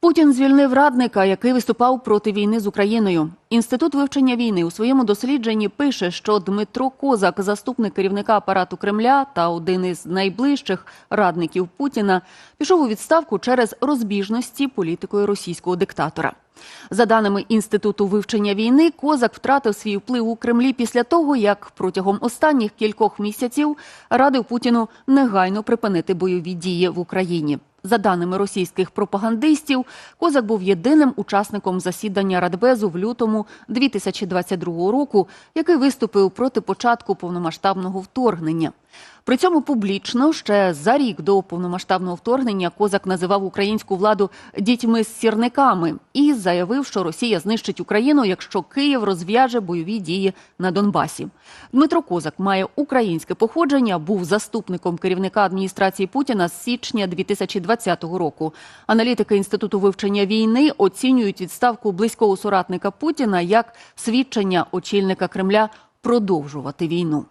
Путін звільнив радника, який виступав проти війни з Україною. Інститут вивчення війни у своєму дослідженні пише, що Дмитро Козак, заступник керівника апарату Кремля та один із найближчих радників Путіна, пішов у відставку через розбіжності політикою російського диктатора. За даними інституту вивчення війни, Козак втратив свій вплив у Кремлі після того, як протягом останніх кількох місяців радив Путіну негайно припинити бойові дії в Україні. За даними російських пропагандистів, Козак був єдиним учасником засідання Радбезу в лютому 2022 року, який виступив проти початку повномасштабного вторгнення. При цьому публічно ще за рік до повномасштабного вторгнення Козак називав українську владу дітьми з сірниками і заявив, що Росія знищить Україну, якщо Київ розв'яже бойові дії на Донбасі. Дмитро Козак має українське походження, був заступником керівника адміністрації Путіна з січня 2020 року. Аналітики інституту вивчення війни оцінюють відставку близького соратника Путіна як свідчення очільника Кремля продовжувати війну.